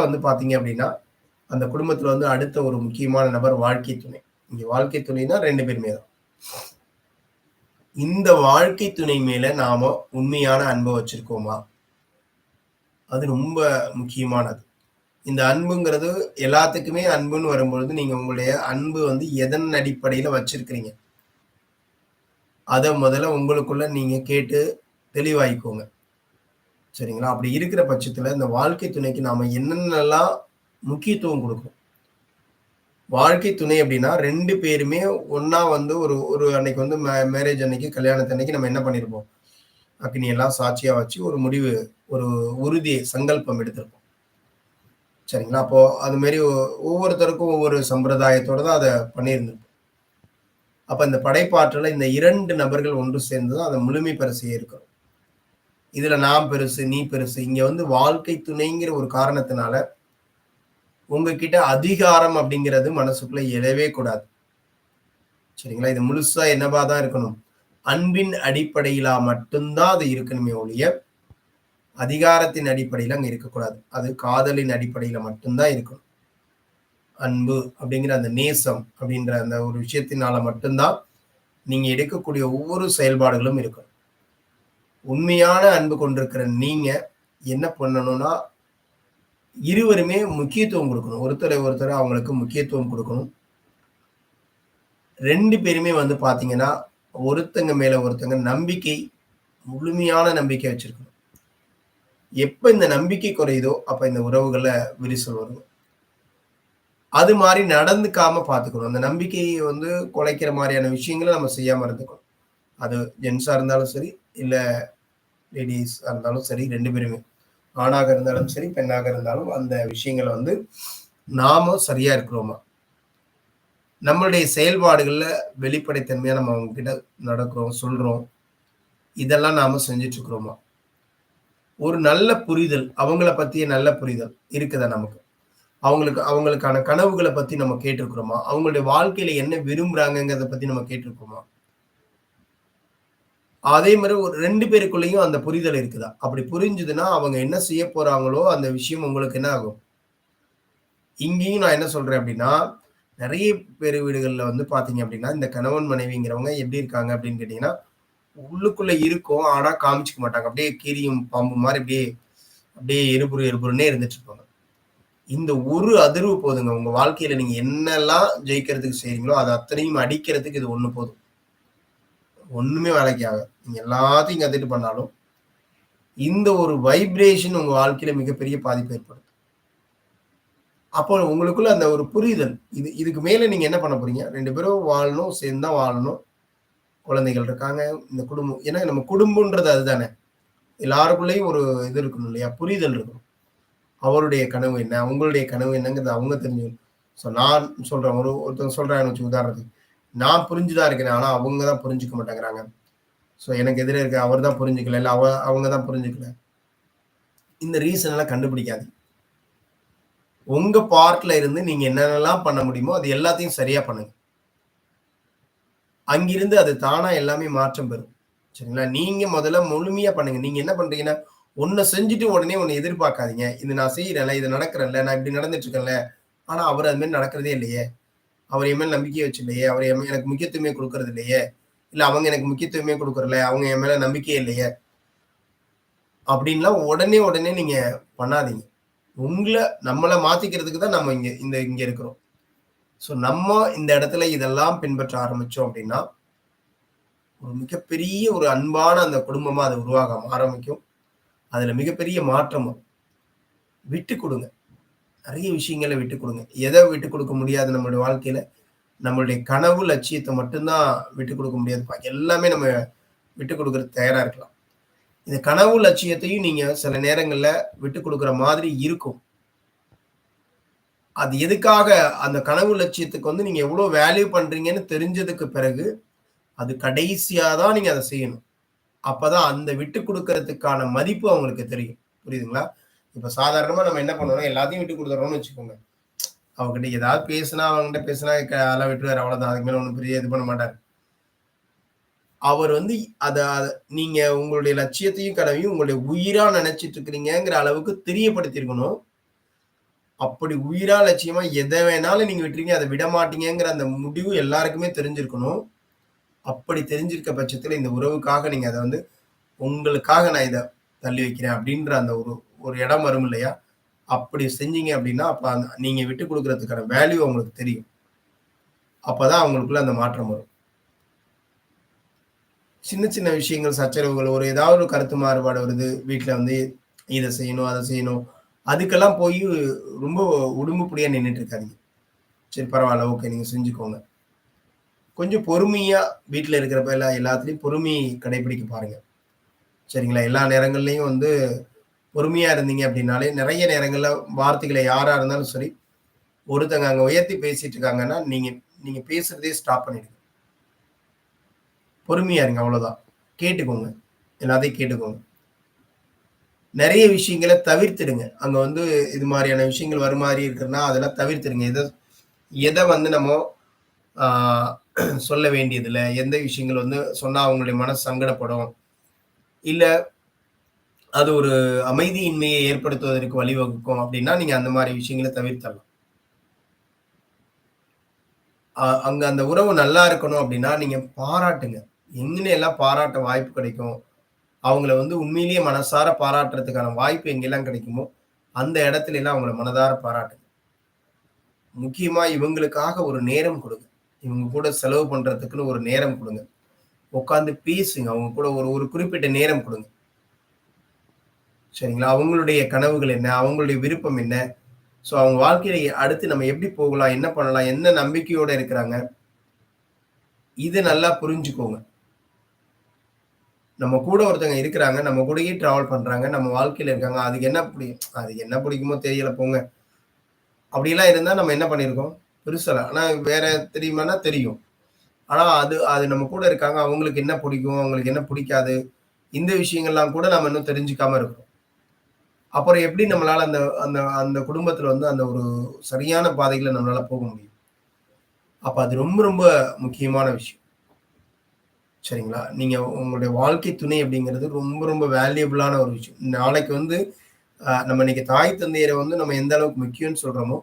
வந்து பார்த்தீங்க அப்படின்னா அந்த குடும்பத்தில் வந்து அடுத்த ஒரு முக்கியமான நபர் வாழ்க்கை துணை. இங்க வாழ்க்கை துணைனா ரெண்டு பேருமே தான். இந்த வாழ்க்கை துணை மேல நாம உண்மையான அன்பை வச்சிருக்கோமா? அது ரொம்ப முக்கியமானது. இந்த அன்புங்கிறது எல்லாத்துக்குமே அன்புன்னு வரும்பொழுது நீங்க உங்களுடைய அன்பு வந்து எதன் அடிப்படையில வச்சிருக்கிறீங்க? அதை முதல்ல உங்களுக்குள்ள நீங்க கேட்டு தெளிவாய்க்கோங்க. சரிங்களா? அப்படி இருக்கிற பட்சத்தில் இந்த வாழ்க்கை துணைக்கு நாம் என்னென்னலாம் முக்கியத்துவம் கொடுக்கணும்? வாழ்க்கை துணை அப்படின்னா ரெண்டு பேருமே ஒன்றா வந்து ஒரு ஒரு அன்னைக்கு வந்து மேரேஜ் அன்னைக்கு கல்யாணத்து அன்னைக்கு நம்ம என்ன பண்ணிருப்போம்? அக்னியெல்லாம் எல்லாம் வச்சு ஒரு முடிவு ஒரு உறுதி சங்கல்பம் எடுத்திருப்போம். சரிங்களா? அப்போ அது மாதிரி ஒவ்வொருத்தருக்கும் ஒவ்வொரு சம்பிரதாயத்தோடு தான் அதை பண்ணியிருந்திருப்போம். அப்போ இந்த படைப்பாற்றலை இந்த இரண்டு நபர்கள் ஒன்று சேர்ந்து தான் அதை முழுமை பெற செய்ய இருக்கிறோம். இதுல நான் பெருசு நீ பெருசு. இங்க வந்து வாழ்க்கை துணைங்கிற ஒரு காரணத்தினால உங்ககிட்ட அதிகாரம் அப்படிங்கிறது மனசுக்குள்ள எழவே கூடாது. சரிங்களா? இது முழுசா என்னவா தான் இருக்கணும்? அன்பின் அடிப்படையிலா மட்டும்தான் அது இருக்கணுமே ஒழிய அதிகாரத்தின் அடிப்படையில் அங்க இருக்கக்கூடாது. அது காதலின் அடிப்படையில மட்டும்தான் இருக்கணும். அன்பு அப்படிங்கிற அந்த நேசம் அப்படின்ற அந்த ஒரு விஷயத்தினால மட்டும்தான் நீங்க எடுக்கக்கூடிய ஒவ்வொரு செயல்பாடுகளும் இருக்கணும். உண்மையான அன்பு கொண்டிருக்கிற நீங்க என்ன பண்ணணும்னா இருவருமே முக்கியத்துவம் கொடுக்கணும். ஒருத்தரை ஒருத்தர் அவங்களுக்கு முக்கியத்துவம் கொடுக்கணும். ரெண்டு பேருமே வந்து பார்த்தீங்கன்னா ஒருத்தங்க மேல ஒருத்தங்க நம்பிக்கை முழுமையான நம்பிக்கை வச்சிருக்கணும். எப்ப இந்த நம்பிக்கை குறையுதோ அப்ப இந்த உறவுகளை விரிசல் வரும் அது மாதிரி நடந்துக்காம பார்த்துக்கணும் அந்த நம்பிக்கையை வந்து குலைக்கிற மாதிரியான விஷயங்களை நம்ம செய்யாம இருந்துக்கணும். அது ஜென்ஸா இருந்தாலும் சரி இல்ல லேடிஸாக இருந்தாலும் சரி ரெண்டு பேருமே. ஆணாக இருந்தாலும் சரி பெண்ணாக இருந்தாலும் அந்த விஷயங்களை வந்து நாம சரியா இருக்கிறோமா? நம்மளுடைய செயல்பாடுகள்ல வெளிப்படைத்தன்மையா நம்ம அவங்க கிட்ட நடக்கிறோம் சொல்றோம். இதெல்லாம் நாம செஞ்சுட்டு இருக்கிறோமா ஒரு நல்ல புரிதல் அவங்கள பத்திய நல்ல புரிதல் இருக்குதா நமக்கு? அவங்களுக்கு அவங்களுக்கான கனவுகளை பத்தி நம்ம கேட்டிருக்கிறோமா? அவங்களுடைய வாழ்க்கையில என்ன விரும்புறாங்கிறத பத்தி நம்ம கேட்டிருக்கோமா அதே மாதிரி ஒரு ரெண்டு பேருக்குள்ளேயும் அந்த புரிதல் இருக்குதா? அப்படி புரிஞ்சுதுன்னா அவங்க என்ன செய்ய போறாங்களோ அந்த விஷயம் உங்களுக்கு என்ன ஆகும்? இங்கேயும் நான் என்ன சொல்றேன் அப்படின்னா நிறைய பேர் வீடுகளில் வந்து பாத்தீங்க அப்படின்னா இந்த கணவன் மனைவிங்கிறவங்க எப்படி இருக்காங்க அப்படின்னு கேட்டீங்கன்னா உள்ளுக்குள்ள இருக்கும் ஆனா காமிச்சிக்க மாட்டாங்க. அப்படியே கீரியும் பாம்பு மாதிரி அப்படியே அப்படியே எருபுரு எருபுருன்னே இருந்துட்டு இருப்பாங்க. இந்த ஒரு அதிர்வு போதுங்க. உங்க வாழ்க்கையில நீங்க என்னெல்லாம் ஜெயிக்கிறதுக்கு செய்றீங்களோ அது அத்தனையும் அடிக்கிறதுக்கு இது ஒண்ணு போதும். ஒண்ணுமே வேலைக்கு ஆகாது. நீங்க எல்லாத்தையும் கத்துட்டு பண்ணாலும் இந்த ஒரு வைப்ரேஷன் உங்க வாழ்க்கையில மிகப்பெரிய பாதிப்பு ஏற்படுத்தும். அப்போ உங்களுக்குள்ள அந்த ஒரு புரிதல் இது இதுக்கு மேல நீங்க என்ன பண்ண போறீங்க? ரெண்டு பேரும் வாழணும் சேர்ந்தா வாழணும். குழந்தைகள் இருக்காங்க இந்த குடும்பம் ஏன்னா நம்ம குடும்பம்ன்றது அதுதானே. எல்லாருக்குள்ளேயும் ஒரு இது இருக்கணும் இல்லையா? புரிதல் இருக்கணும். அவருடைய கனவு என்ன? உங்களுடைய கனவு என்னங்கிறது அவங்க தெரிஞ்சுக்கணும். ஸோ நான் சொல்றேன் ஒரு ஒருத்தவங்க சொல்றாங்க வச்சு உதாரணத்துக்கு. நான் புரிஞ்சுதான் இருக்கிறேன் ஆனா அவங்க தான் புரிஞ்சுக்க மாட்டேங்கிறாங்க. ஸோ எனக்கு எதிரே இருக்க அவர் தான் புரிஞ்சுக்கல இல்லை அவ அவங்க தான் புரிஞ்சுக்கல. இந்த ரீசன் எல்லாம் கண்டுபிடிக்காது உங்க பார்ட்ல இருந்து நீங்க என்னென்னலாம் பண்ண முடியுமோ அது எல்லாத்தையும் சரியா பண்ணுங்க. அங்கிருந்து அது தானா எல்லாமே மாற்றம் பெறும். சரிங்களா? நீங்க முதல்ல முழுமையா பண்ணுங்க. நீங்க என்ன பண்றீங்கன்னா ஒன்ன செஞ்சுட்டு உடனே ஒன்னு எதிர்பார்க்காதீங்க. இது நான் செய்யறேன்ல இது நடக்கிறேன்ல நான் இப்படி நடந்துட்டு இருக்கேன்ல. ஆனா அவர் அது மாதிரி நடக்கிறதே இல்லையே. அவர் என் மேல நம்பிக்கை வச்சுலையே அவர் என் எனக்கு முக்கியத்துவமே கொடுக்கறது இல்லையே இல்ல அவங்க எனக்கு முக்கியத்துவமே கொடுக்கறல அவங்க என் மேல நம்பிக்கையே இல்லையே அப்படின்லாம் உடனே உடனே நீங்க பண்ணாதீங்க. உங்களை நம்மளை மாத்திக்கிறதுக்கு தான் நம்ம இங்க இந்த இங்க இருக்கிறோம். ஸோ நம்ம இந்த இடத்துல இதெல்லாம் பின்பற்ற ஆரம்பிச்சோம் அப்படின்னா ஒரு மிகப்பெரிய ஒரு அன்பான அந்த குடும்பமா அது உருவாக ஆரம்பிக்கும். அதுல மிகப்பெரிய மாற்றமும் விட்டு கொடுங்க. நிறைய விஷயங்களை விட்டு கொடுங்க. எதை விட்டு கொடுக்க முடியாது நம்மளுடைய வாழ்க்கையில? நம்மளுடைய கனவு லட்சியத்தை மட்டும்தான் விட்டு கொடுக்க முடியாது. எல்லாமே நம்ம விட்டு கொடுக்கறது தயாரா இருக்கலாம். இந்த கனவு லட்சியத்தையும் நீங்க சில நேரங்கள்ல விட்டு கொடுக்குற மாதிரி இருக்கும். அது எதுக்காக அந்த கனவு லட்சியத்துக்கு வந்து நீங்க எவ்வளவு வேல்யூ பண்றீங்கன்னு தெரிஞ்சதுக்கு பிறகு அது கடைசியா தான் நீங்க அதை செய்யணும். அப்பதான் அந்த விட்டு கொடுக்கறதுக்கான மதிப்பு அவங்களுக்கு தெரியும். புரியுதுங்களா? இப்ப சாதாரணமா நம்ம என்ன பண்ணணும் எல்லாத்தையும் விட்டு கொடுத்துறோம்னு வச்சுக்கோங்க. அவங்ககிட்ட ஏதாவது பேசினா அவங்ககிட்ட பேசினா அதெல்லாம் விட்டுருவாரு. அவ்வளவுதான். அதுக்கு மேல ஒன்றும் பெரிய இது பண்ண மாட்டார். அவர் வந்து அத நீங்க உங்களுடைய லட்சியத்தையும் கனவையும் உங்களுடைய உயிரா நினைச்சிட்டு இருக்கிறீங்கிற அளவுக்கு தெரியப்படுத்திருக்கணும் அப்படி உயிரா லட்சியமா எதை வேணாலும் நீங்க விட்டுறீங்க, அதை விட மாட்டீங்கிற அந்த முடிவு எல்லாருக்குமே தெரிஞ்சிருக்கணும். அப்படி தெரிஞ்சிருக்க பட்சத்துல இந்த உறவுக்காக நீங்க அதை வந்து, உங்களுக்காக நான் இதை தள்ளி வைக்கிறேன் அப்படின்ற அந்த ஒரு ஒரு இடம் வரும் இல்லையா? அப்படி செஞ்சீங்க அப்படின்னா, அப்ப அந்த நீங்க விட்டு கொடுக்கறதுக்கான வேல்யூ அவங்களுக்கு தெரியும். அப்பதான் அவங்களுக்குள்ள அந்த மாற்றம் வரும். சின்ன சின்ன விஷயங்கள், சச்சரவுகள், ஒரு ஏதாவது ஒரு கருத்து மாறுபாடு வருது. வீட்டில் வந்து இதை செய்யணும், அதை செய்யணும். அதுக்கெல்லாம் போய் ரொம்ப உடும்புப்புடியா நின்றுட்டு இருக்காதீங்க. சரி பரவாயில்ல ஓகே நீங்க செஞ்சுக்கோங்க. கொஞ்சம் பொறுமையா வீட்டில் இருக்கிறப்ப எல்லா எல்லாத்துலயும் பொறுமை கடைபிடிக்க பாருங்க. சரிங்களா? எல்லா நேரங்கள்லையும் வந்து பொறுமையா இருந்தீங்க அப்படின்னாலே, நிறைய நேரங்கள்ல வார்த்தைகளை யாரா இருந்தாலும் சரி, ஒருத்தங்க அங்க உயர்த்தி பேசிட்டு இருக்காங்கன்னா, நீங்க நீங்க பேசுறதே ஸ்டாப் பண்ணிடுங்க. பொறுமையா இருங்க அவ்வளோதான். கேட்டுக்கோங்க. எல்லாத்தையும் கேட்டுக்கோங்க. நிறைய விஷயங்களை தவிர்த்துடுங்க. அங்க வந்து இது மாதிரியான விஷயங்கள் வரும் மாதிரி இருக்குன்னா, அதெல்லாம் தவிர்த்துடுங்க. எதை எதை வந்து நம்ம சொல்ல வேண்டியதில்லை எந்த விஷயங்கள் வந்து சொன்னா அவங்களுடைய மனசு சங்கடப்படும். இல்லை அது ஒரு அமைதியின்மையை ஏற்படுத்துவதற்கு வழிவகுக்கும் அப்படின்னா, நீங்க அந்த மாதிரி விஷயங்களை தவிர்த்தரலாம். அ அங்க அந்த உறவு நல்லா இருக்கணும் அப்படின்னா, நீங்க பாராட்டுங்க. எங்கன்னு எல்லாம் பாராட்ட வாய்ப்பு கிடைக்கும். அவங்கள வந்து உண்மையிலேயே மனசார பாராட்டுறதுக்கான வாய்ப்பு எங்கெல்லாம் கிடைக்குமோ, அந்த இடத்துல எல்லாம் அவங்கள மனதார பாராட்டுங்க. முக்கியமா இவங்களுக்காக ஒரு நேரம் கொடுங்க இவங்க கூட செலவு பண்றதுக்குன்னு ஒரு நேரம் கொடுங்க உட்காந்து பேசுங்க. அவங்க கூட ஒரு ஒரு குறிப்பிட்ட நேரம் கொடுங்க சரிங்களா? அவங்களுடைய கனவுகள் என்ன? அவங்களுடைய விருப்பம் என்ன? ஸோ அவங்க வாழ்க்கையில அடுத்து நம்ம எப்படி போகலாம்? என்ன பண்ணலாம்? என்ன நம்பிக்கையோட இருக்கிறாங்க? இது நல்லா புரிஞ்சுக்கோங்க. நம்ம கூட ஒருத்தங்க இருக்கிறாங்க. நம்ம கூடயே டிராவல் பண்றாங்க. நம்ம வாழ்க்கையில இருக்காங்க. அதுக்கு என்ன பிடிக்கும் அதுக்கு என்ன பிடிக்குமோ தெரியல போங்க. அப்படிலாம் இருந்தால் நம்ம என்ன பண்ணியிருக்கோம்? பெருசா ஆனால் வேற தெரியுமானா தெரியும். ஆனால் அது அது நம்ம கூட இருக்காங்க. அவங்களுக்கு என்ன பிடிக்கும்? அவங்களுக்கு என்ன பிடிக்காது? இந்த விஷயங்கள்லாம் கூட நம்ம இன்னும் தெரிஞ்சுக்காம இருக்கோம். அப்புறம் எப்படி நம்மளால அந்த அந்த அந்த குடும்பத்துல வந்து அந்த ஒரு சரியான பாதையில நம்மளால போக முடியும்? அப்ப அது ரொம்ப ரொம்ப முக்கியமான விஷயம். சரிங்களா? நீங்க உங்களுடைய வாழ்க்கை துணை அப்படிங்கிறது ரொம்ப ரொம்ப வேல்யூபிளான ஒரு விஷயம். நாளைக்கு வந்து நம்ம இன்னைக்கு தாய் தந்தையரை வந்து நம்ம எந்த அளவுக்கு முக்கியம்னு சொல்றோமோ,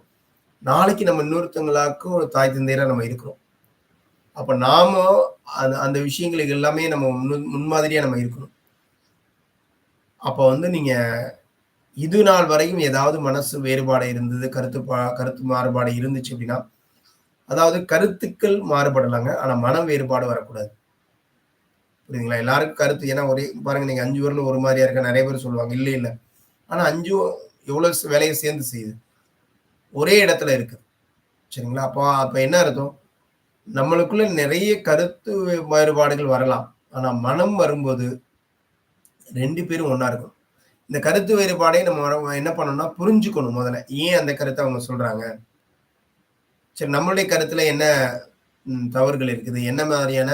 நாளைக்கு நம்ம இன்னொருத்தவங்களாக்கும் ஒரு தாய் தந்தையரா நம்ம இருக்கிறோம். அப்ப நாம அந்த அந்த விஷயங்களுக்கு எல்லாமே நம்ம முன் முன்மாதிரியா நம்ம இருக்கணும். அப்போ வந்து நீங்கள் இது நாள் வரையும் ஏதாவது மனசு வேறுபாடு இருந்தது, கருத்து பா கருத்து மாறுபாடு இருந்துச்சு அப்படின்னா, அதாவது கருத்துக்கள் மாறுபடலாங்க. ஆனா மனம் வேறுபாடு வரக்கூடாது. புரியுதுங்களா? எல்லாருக்கும் கருத்து ஏன்னா ஒரே பாருங்க நீங்க அஞ்சு பேர்ல ஒரு மாதிரியா இருக்கா நிறைய பேர் சொல்லுவாங்க. இல்லை இல்லை ஆனா 5ம் எவ்வளோ வேலையை சேர்ந்து செய்யுது. ஒரே இடத்துல இருக்குது. சரிங்களா? அப்போ அப்ப என்ன அர்த்தம்? நம்மளுக்குள்ள நிறைய கருத்து வேறுபாடுகள் வரலாம். ஆனா மனம் வரும்போது ரெண்டு பேரும் ஒன்றா இருக்கணும். இந்த கருத்து வேறுபாடே நம்ம என்ன பண்ணணும்னா புரிஞ்சுக்கணும் முதல்ல. ஏன் அந்த கருத்தை அவங்க சொல்றாங்க? சரி நம்மளுடைய கருத்துல என்ன தவறுகள் இருக்குது? என்ன மாதிரியான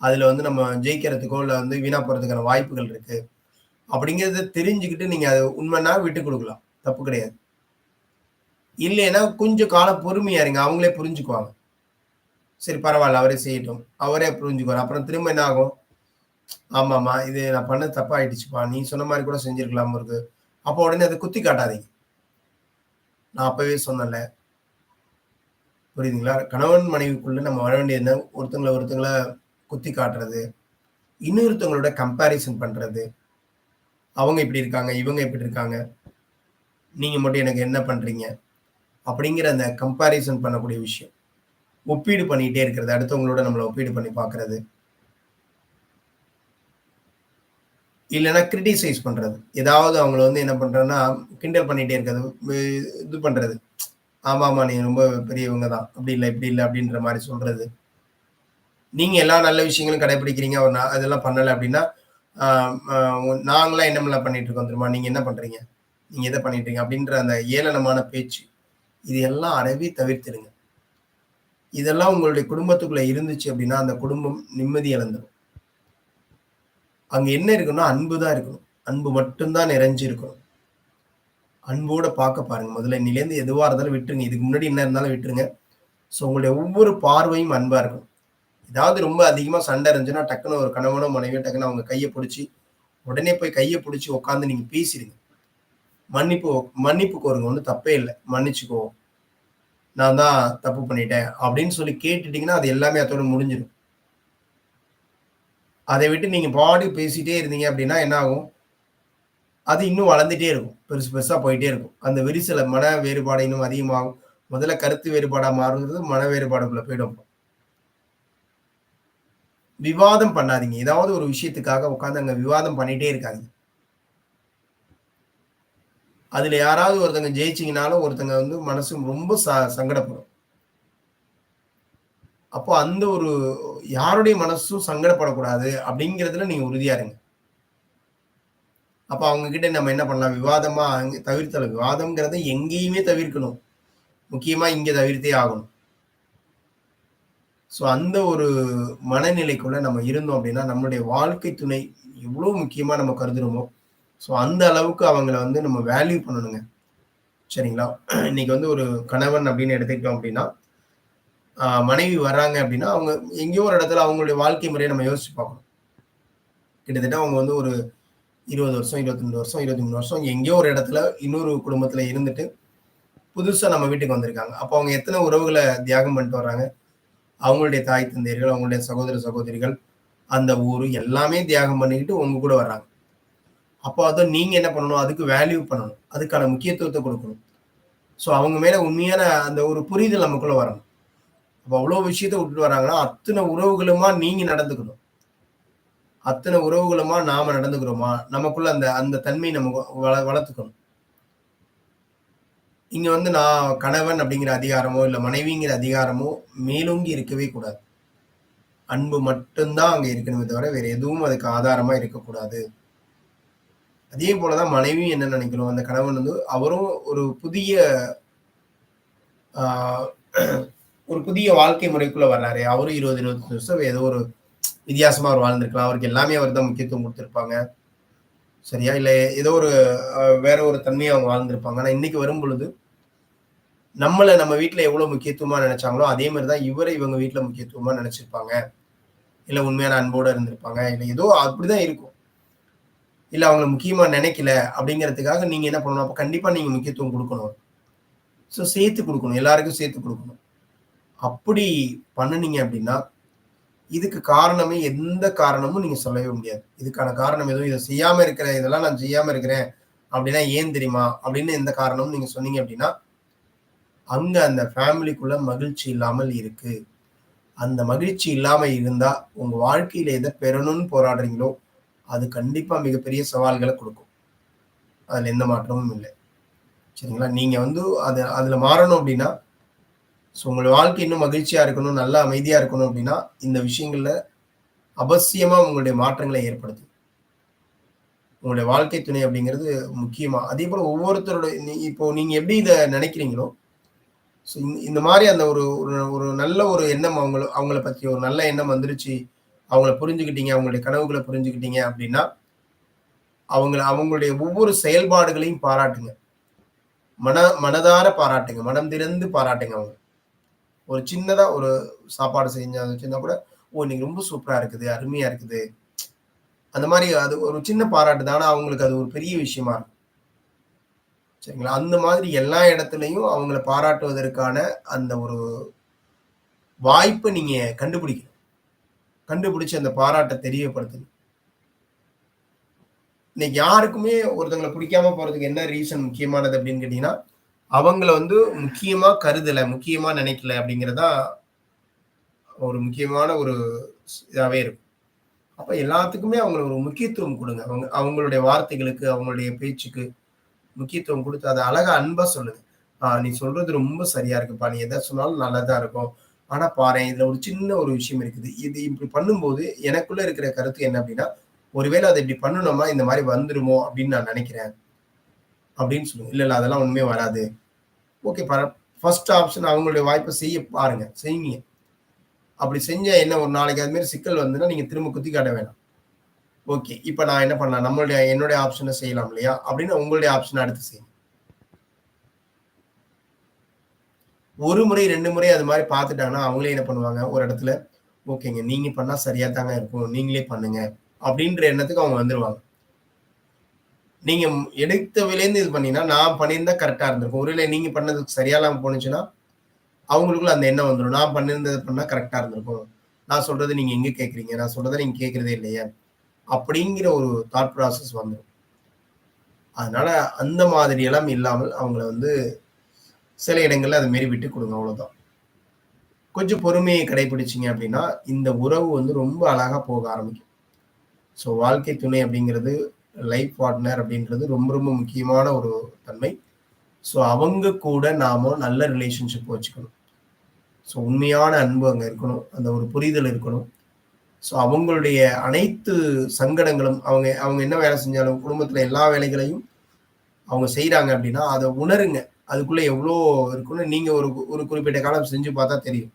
அதுல வந்து நம்ம ஜெயிக்கிறதுக்கோ, இல்லை வந்து வீணா போறதுக்கான வாய்ப்புகள் இருக்கு. அப்படிங்கிறத தெரிஞ்சுக்கிட்டு நீங்க அதை உண்மைன்னா விட்டு கொடுக்கலாம் தப்பு கிடையாது. இல்லைன்னா கொஞ்சம் காலம் பொறுமையா இருங்க. அவங்களே புரிஞ்சுக்குவாங்க. சரி பரவாயில்ல அவரே செய்யட்டும். அவரே புரிஞ்சுக்குவார் அப்புறம் திரும்ப என்ன ஆகும்? ஆமாமா. இது நான் பண்ணது தப்பாயிடுச்சுப்பா. நீ சொன்ன மாரி கூட செஞ்சிருக்கலாம் இருக்கு. அப்போ உடனே அத குத்தி காட்டாதீங்க. நான் அப்பவே சொன்னேன்ல. புரியுதுங்களா? கணவன் மனைவிக்குள்ள நம்ம வர வேண்டியது என்ன? ஒருத்தங்கள ஒருத்தங்கள குத்தி காட்டுறது. இன்னொருத்தவங்களோட கம்பேரிசன் பண்றது. அவங்க இப்படி இருக்காங்க. இவங்க இப்படி இருக்காங்க. நீங்க மட்டும் எனக்கு என்ன பண்றீங்க? அப்படிங்கிற அந்த கம்பேரிசன் பண்ணக்கூடிய விஷயம். ஒப்பீடு பண்ணிட்டே இருக்கிறது. அடுத்தவங்களோட நம்மள ஒப்பீடு பண்ணி பார்க்கிறது. இல்லைன்னா கிரிட்டிசைஸ் பண்றது. ஏதாவது அவங்கள வந்து என்ன பண்றேன்னா, கிண்டல் பண்ணிட்டே இருக்கிறது. இது பண்றது. ஆமாமா நீ ரொம்ப பெரியவங்க தான். அப்படி இல்லை இப்படி இல்லை அப்படின்ற மாதிரி சொல்றது. நீங்க எல்லா நல்ல விஷயங்களும் கடைபிடிக்கிறீங்க. அவர் நான் அதெல்லாம் பண்ணலை அப்படின்னா, நாங்களாம் என்னமெல்லாம் பண்ணிட்டு இருக்கோம் தெரியுமா? நீங்க என்ன பண்றீங்க? நீங்க எதை பண்ணிட்டு அப்படின்ற அந்த ஏளனமான பேச்சு. இது எல்லாம் அறவே தவிர்த்துடுங்க. இதெல்லாம் உங்களுடைய குடும்பத்துக்குள்ள இருந்துச்சு அப்படின்னா, அந்த குடும்பம் நிம்மதி இழந்துடும் அங்க என்ன இருக்குன்னா அன்பு தான் இருக்கணும். அன்பு மட்டும்தான் நிறைஞ்சிருக்கணும் அன்போட பார்க்க பாருங்க. முதல்ல இன்னிலேருந்து எதுவாக இருந்தாலும் விட்டுருங்க. இதுக்கு முன்னாடி என்ன இருந்தாலும் விட்டுருங்க. ஸோ உங்களுடைய ஒவ்வொரு பார்வையும் அன்பா இருக்கும் ஏதாவது ரொம்ப அதிகமா சண்டை இருந்துச்சுன்னா, டக்குனு ஒரு கணவனோ, மனைவியோ டக்குனு அவங்க கையை பிடிச்சி உடனே போய் கையை பிடிச்சி உட்காந்து நீங்க பேசிடுங்க. மன்னிப்பு மன்னிப்பு கோருங்க ஒன்றும் தப்பே இல்லை மன்னிச்சுக்கோ நான் தான் தப்பு பண்ணிட்டேன் அப்படின்னு சொல்லி கேட்டுட்டீங்கன்னா அது எல்லாமே அதோட முடிஞ்சிடும் அதை விட்டு நீங்க பாடி பேசிட்டே இருந்தீங்க அப்படின்னா என்ன ஆகும் அது இன்னும் வளர்ந்துட்டே இருக்கும். பெருசு பெருசா போயிட்டே இருக்கும். அந்த விரிசல மன வேறுபாடு இன்னும் அதிகமாகும். முதல்ல கருத்து வேறுபாடா மாறுறது மன வேறுபாடுக்குள்ள போயிடும். விவாதம் பண்ணாதீங்க. ஏதாவது ஒரு விஷயத்துக்காக உட்காந்து அங்க விவாதம் பண்ணிட்டே இருக்காங்க அதுல யாராவது ஒருத்தங்க ஜெயிச்சிங்கனாலும் ஒருத்தங்க வந்து மனசு ரொம்ப ச சங்கடப்படும். அப்போ அந்த ஒரு யாருடைய மனசும் சங்கடப்படக்கூடாது அப்படிங்கிறதுல நீங்க உறுதியா இருங்க. அப்ப அவங்க கிட்ட நம்ம என்ன பண்ணலாம்? விவாதமா தவிர்த்தல. விவாதம்ங்கிறத எங்கேயுமே தவிர்க்கணும். முக்கியமா இங்க தவிர்த்தே ஆகணும். ஸோ அந்த ஒரு மனநிலைக்குள்ள நம்ம இருந்தோம் அப்படின்னா நம்மளுடைய வாழ்க்கை துணை எவ்வளோ முக்கியமா நம்ம கருதுறோமோ ஸோ அந்த அளவுக்கு அவங்கள வந்து நம்ம வேல்யூ பண்ணணுங்க. சரிங்களா? இன்னைக்கு வந்து ஒரு கணவன் அப்படின்னு எடுத்துக்கிட்டோம் அப்படின்னா மனைவி வர்றாங்க அப்படின்னா அவங்க எங்கேயோ ஒரு இடத்துல அவங்களுடைய வாழ்க்கை முறையை நம்ம யோசிச்சு பார்க்கணும். கிட்டத்தட்ட அவங்க வந்து ஒரு இருபது வருஷம் இருபத்தி ரெண்டு வருஷம் இருபத்தி மூணு வருஷம் எங்கேயோ ஒரு இடத்துல இன்னொரு குடும்பத்தில் இருந்துட்டு புதுசாக நம்ம வீட்டுக்கு வந்திருக்காங்க. அப்போ அவங்க எத்தனை உறவுகளை தியாகம் பண்ணிட்டு வர்றாங்க? அவங்களுடைய தாய் தந்தையர்கள் அவங்களுடைய சகோதர சகோதரிகள் அந்த ஊர் எல்லாமே தியாகம் பண்ணிக்கிட்டு உங்க கூட வர்றாங்க. அப்போ அதை நீங்கள் என்ன பண்ணணும்? அதுக்கு வேல்யூ பண்ணணும். அதுக்கான முக்கியத்துவத்தை கொடுக்கணும். ஸோ அவங்க மேலே உண்மையான அந்த ஒரு புரிதல் நமக்குள்ளே வரணும். அப்போ அவ்வளோ விஷயத்த விட்டுட்டு வராங்கன்னா அத்தனை உறவுகளுமா நீங்க நடந்துக்கணும். அத்தனை உறவுகளுமா நாம நடந்துக்கிறோமா? நமக்குள்ள அந்த அந்த தன்மை நம்ம வள வளர்த்துக்கணும். இங்க வந்து நான் கணவன் அப்படிங்கிற அதிகாரமோ இல்ல மனைவிங்கிற அதிகாரமோ மேலோங்கி இருக்கவே கூடாது. அன்பு மட்டும்தான் அங்க இருக்கணுமே தவிர வேற எதுவும் அதுக்கு ஆதாரமா இருக்கக்கூடாது. அதே போலதான் மனைவியும் என்ன நினைக்கணும்? அந்த கணவன் வந்து அவரும் ஒரு புதிய ஆஹ் ஒரு புதிய வாழ்க்கை முறைக்குள்ள வர்றாரு. அவரும் இருபது இருபத்தஞ்சு வருஷம் ஏதோ ஒரு வித்தியாசமா அவர் வாழ்ந்திருக்கலாம். அவருக்கு எல்லாமே அவர் தான் முக்கியத்துவம் கொடுத்துருப்பாங்க. சரியா? இல்லை ஏதோ ஒரு வேற ஒரு தன்மையை அவங்க வாழ்ந்திருப்பாங்க. ஆனா இன்னைக்கு வரும் பொழுது நம்மளை நம்ம வீட்டில் எவ்வளோ முக்கியத்துவமாக நினைச்சாங்களோ அதே மாதிரி தான் இவரை இவங்க வீட்டில் முக்கியத்துவமாக நினைச்சிருப்பாங்க. இல்லை உண்மையான அன்போடு இருந்திருப்பாங்க. இல்லை ஏதோ அப்படிதான் இருக்கும். இல்லை அவங்களை முக்கியமாக நினைக்கல அப்படிங்கிறதுக்காக நீங்கள் என்ன பண்ணணும்? அப்போ கண்டிப்பாக நீங்கள் முக்கியத்துவம் கொடுக்கணும். ஸோ சேர்த்து கொடுக்கணும். எல்லாருக்கும் சேர்த்து கொடுக்கணும். அப்படி பண்ணுனீங்க அப்படின்னா இதுக்கு காரணமே எந்த காரணமும் நீங்க சொல்லவே முடியாது. இதுக்கான காரணம் எதுவும் இதை செய்யாம இருக்கிற இதெல்லாம் நான் செய்யாம இருக்கிறேன் அப்படின்னா ஏன் தெரியுமா? அப்படின்னு எந்த காரணமும் நீங்க சொன்னீங்க அப்படின்னா அங்க அந்த ஃபேமிலிக்குள்ள மகிழ்ச்சி இல்லாமல் இருக்கு. அந்த மகிழ்ச்சி இல்லாம இருந்தா உங்க வாழ்க்கையில எதை பெறணும்னு போராடுறீங்களோ அது கண்டிப்பா மிகப்பெரிய சவால்களை கொடுக்கும். அதுல எந்த மாற்றமும் இல்லை. சரிங்களா? நீங்க வந்து அது அதுல மாறணும் அப்படின்னா ஸோ உங்களோட வாழ்க்கை இன்னும் மகிழ்ச்சியாக இருக்கணும் நல்லா அமைதியாக இருக்கணும் அப்படின்னா இந்த விஷயங்களில் அவசியமாக உங்களுடைய மாற்றங்களை ஏற்படுத்தும் உங்களுடைய வாழ்க்கை துணை அப்படிங்கிறது முக்கியமாக அதே போல் ஒவ்வொருத்தரோட இப்போ நீங்கள் எப்படி இதை நினைக்கிறீங்களோ ஸோ இந்த மாதிரி அந்த ஒரு ஒரு நல்ல ஒரு எண்ணம் அவங்கள அவங்கள பற்றி ஒரு நல்ல எண்ணம் வந்துருச்சு அவங்கள புரிஞ்சுக்கிட்டீங்க அவங்களுடைய கனவுகளை புரிஞ்சுக்கிட்டீங்க அப்படின்னா அவங்கள அவங்களுடைய ஒவ்வொரு செயல்பாடுகளையும் பாராட்டுங்க. மன மனதார பாராட்டுங்க. மனம் திறந்து பாராட்டுங்க அவங்க. ஒரு சின்னதா ஒரு சாப்பாடு செஞ்சா சின்ன கூட ஓ இன்னைக்கு ரொம்ப சூப்பரா இருக்குது அருமையா இருக்குது. அந்த மாதிரி அது ஒரு சின்ன பாராட்டு தானே. அவங்களுக்கு அது ஒரு பெரிய விஷயமா இருக்கும். சரிங்களா? அந்த மாதிரி எல்லா இடத்துலையும் அவங்கள பாராட்டுவதற்கான அந்த ஒரு வாய்ப்பை நீங்க கண்டுபிடிக்கணும். கண்டுபிடிச்சு அந்த பாராட்டை தெரியப்படுத்தணும். இன்னைக்கு யாருக்குமே ஒருத்தங்களை பிடிக்காம போறதுக்கு என்ன ரீசன் முக்கியமானது அப்படின்னு கேட்டீங்கன்னா அவங்கள வந்து முக்கியமா கருதல முக்கியமா நினைக்கல அப்படிங்கிறதா ஒரு முக்கியமான ஒரு இதாவே இருக்கும். அப்ப எல்லாத்துக்குமே அவங்களுக்கு ஒரு முக்கியத்துவம் கொடுங்க. அவங்க அவங்களுடைய வார்த்தைகளுக்கு அவங்களுடைய பேச்சுக்கு முக்கியத்துவம் கொடுத்து அதை அழகா அன்பா சொல்லுங்க ஆஹ் நீ சொல்றது ரொம்ப சரியா இருக்குப்பா. நீ எதை சொன்னாலும் நல்லதா இருக்கும். ஆனா பாரு இதுல ஒரு சின்ன ஒரு விஷயம் இருக்குது. இது இப்படி பண்ணும்போது எனக்குள்ள இருக்கிற கருத்து என்ன அப்படின்னா ஒருவேளை அதை இப்படி பண்ணணும்னா இந்த மாதிரி வந்துருமோ? அப்படின்னு நான் நினைக்கிறேன். அப்படின்னு சொல்லுங்க. இல்ல இல்ல அதெல்லாம் உண்மையே வராது. ஓகே பர ஃபர்ஸ்ட் ஆப்ஷன் அவங்களுடைய வாய்ப்பை செய்ய பாருங்க செய்யுங்க அப்படி செஞ்சால் என்ன ஒரு நாளைக்கு அது மாதிரி சிக்கல் வந்துன்னா நீங்கள் திரும்ப குத்தி காட்ட வேணாம். ஓகே இப்போ நான் என்ன பண்ணலாம்? நம்மளுடைய என்னுடைய ஆப்ஷனை செய்யலாம் இல்லையா? அப்படின்னு உங்களுடைய ஆப்ஷனை அடுத்து செய்யும் ஒரு முறை ரெண்டு முறை அது மாதிரி பார்த்துட்டாங்கன்னா அவங்களே என்ன பண்ணுவாங்க? ஒரு இடத்துல ஓகேங்க நீங்கள் பண்ணால் சரியாக தாங்க இருக்கும். நீங்களே பண்ணுங்க. அப்படின்ற எண்ணத்துக்கு அவங்க வந்துடுவாங்க நீங்க எடுத்த விலைந்து இது பண்ணீங்கன்னா நான் பண்ணியிருந்தா கரெக்டா இருந்திருக்கும். ஒருவேளை நீங்க பண்ணதுக்கு சரியாலாம் போனுச்சுன்னா அவங்களுக்குள்ள அந்த எண்ணம் வந்துடும் நான் பண்ணியிருந்தது பண்ணா கரெக்டா இருந்திருக்கும். நான் சொல்றது நீங்க எங்க கேக்குறீங்க? நான் சொல்றதை நீங்க கேக்குறதே இல்லையா? அப்படிங்கிற ஒரு தாட் ப்ராசஸ் வந்துடும் அதனால அந்த மாதிரி எல்லாம் இல்லாமல் அவங்கள வந்து சில இடங்கள்ல அதை மாரி விட்டு கொடுங்க. அவ்வளவுதான். கொஞ்சம் பொறுமையை கடைபிடிச்சிங்க அப்படின்னா இந்த உறவு வந்து ரொம்ப அழகா போக ஆரம்பிக்கும். ஸோ வாழ்க்கை துணை அப்படிங்கிறது லைஃப் பார்ட்னர் அப்படின்றது ரொம்ப ரொம்ப முக்கியமான ஒரு தன்மை. ஸோ அவங்க கூட நாம நல்ல ரிலேஷன்ஷிப் வச்சுக்கணும். ஸோ உண்மையான அன்பு அங்கே இருக்கணும். அந்த ஒரு புரிதல் இருக்கணும். ஸோ அவங்களுடைய அனைத்து சங்கடங்களும் அவங்க அவங்க என்ன வேலை செஞ்சாலும் குடும்பத்தில் எல்லா வேலைகளையும் அவங்க செய்கிறாங்க அப்படின்னா அதை உணருங்க. அதுக்குள்ளே எவ்வளோ இருக்குன்னு நீங்கள் ஒரு ஒரு குறிப்பிட்ட காலம் செஞ்சு பார்த்தா தெரியும்.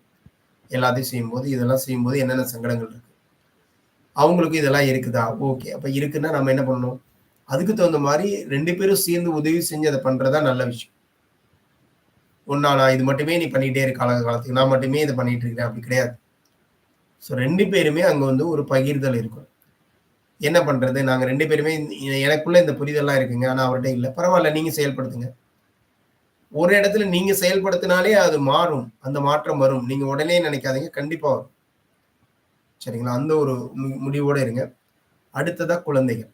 எல்லாத்தையும் செய்யும்போது இதெல்லாம் செய்யும்போது என்னென்ன சங்கடங்கள் இருக்கு? அவங்களுக்கும் இதெல்லாம் இருக்குதா? ஓகே அப்போ இருக்குன்னா நம்ம என்ன பண்ணணும்? அதுக்கு தகுந்த மாதிரி ரெண்டு பேரும் சேர்ந்து உதவி செஞ்சு அதை பண்ணுறதா நல்ல விஷயம். ஒன்னா நான் இது மட்டுமே நீ பண்ணிகிட்டே இருக்க கால காலத்துக்கு. நான் மட்டுமே இதை பண்ணிகிட்டு இருக்கிறேன். அப்படி கிடையாது. ஸோ ரெண்டு பேருமே அங்கே வந்து ஒரு பகிர்தல் இருக்கும். என்ன பண்ணுறது நாங்கள் ரெண்டு பேருமே எனக்குள்ளே இந்த புரிதல்லாம் இருக்குங்க. ஆனால் அவர்கிட்ட இல்லை. பரவாயில்ல நீங்கள் செயல்படுத்துங்க. ஒரு இடத்துல நீங்கள் செயல்படுத்தினாலே அது மாறும். அந்த மாற்றம் வரும். நீங்கள் உடனே நினைக்காதீங்க. கண்டிப்பாக வரும். சரிங்களா? அந்த ஒரு முடிவோட இருங்க. அடுத்ததா குழந்தைகள்.